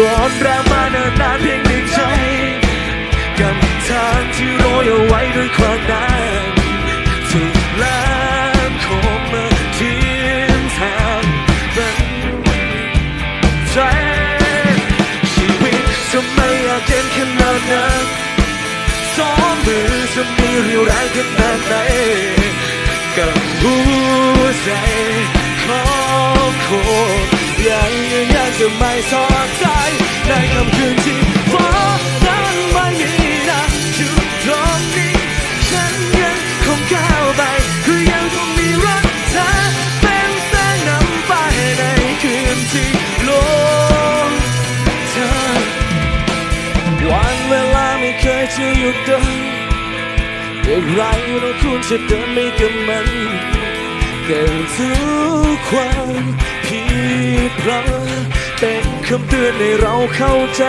ร้อนแรงมาเนิ่นนานเพียงหนึ่งใจกับทางที่โรยเอาไว้ด้วยความนานถูกแรงโคมมาทิ้งทางเป็นใจชีวิตจะไม่อยากเย็นขนาดนั้นสองมือจะมีเรียวแรงขนาดไหนกับหัวใจของคน ยังยังยังจะไม่สนใจในค่ำคืนที่ฟ้านั้นไม่มีนะอยู่ตรงนี้ฉันยังคงก้าวไปคือยังคงมีรักเธอเป็นแสงนำไปในคืนที่โลกเธอวันเวลาไม่เคยจะหยุดเดินอย่างไรเราควรจะเดินไปกับมัน เกิดทุกความผิดพลาดเป็นคำเตือนให้เราเข้าใจ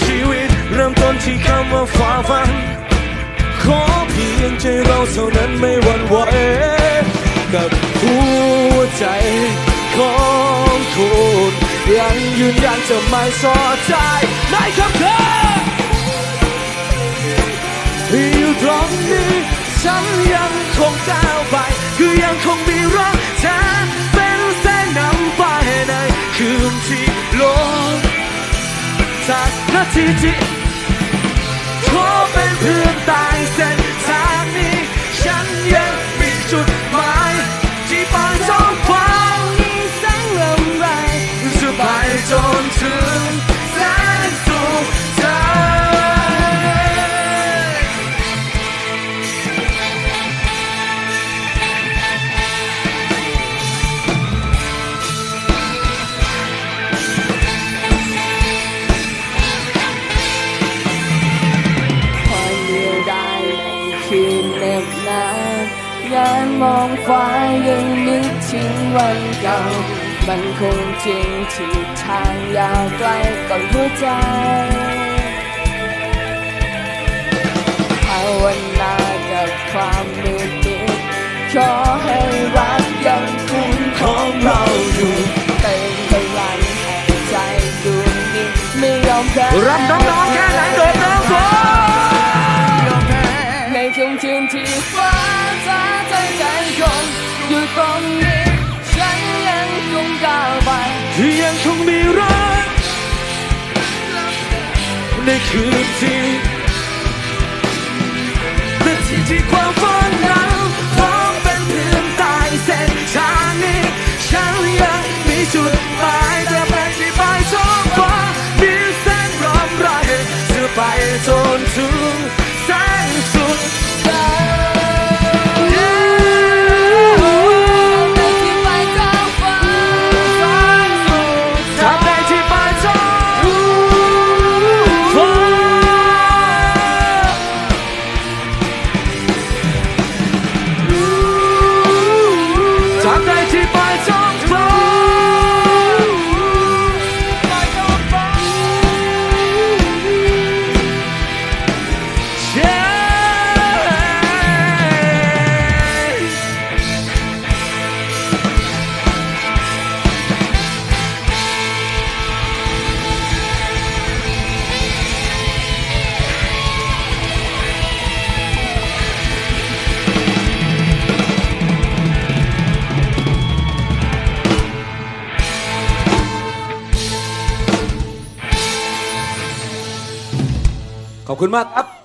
ชีวิตเริ่มต้นที่คำว่าฝ่าฟัน ขอเพียงใจเราเท่านั้นไม่หวั่นไหวกับหัวใจของคุณยังยืนยันจะไม่สอใจในคำเตือนอยู่ตรงนี้ฉันยังคงก้า จากนาทีที่ขอเป็นเพื่อนตายเส้นทางนี้ ฉันยังมีจุด มองฟ้ายังนึกถึงวันเก่า มันคงจริงที่ทางยาวไกลก่อนหัวใจภาวนากับความมืดมิดขอให้รักยังคงของเราอยู่เป็นพลังแห่งใจดวงนี้ไม่ยอมแพ้รับน้อง ในคื ขอบคุณมากครับ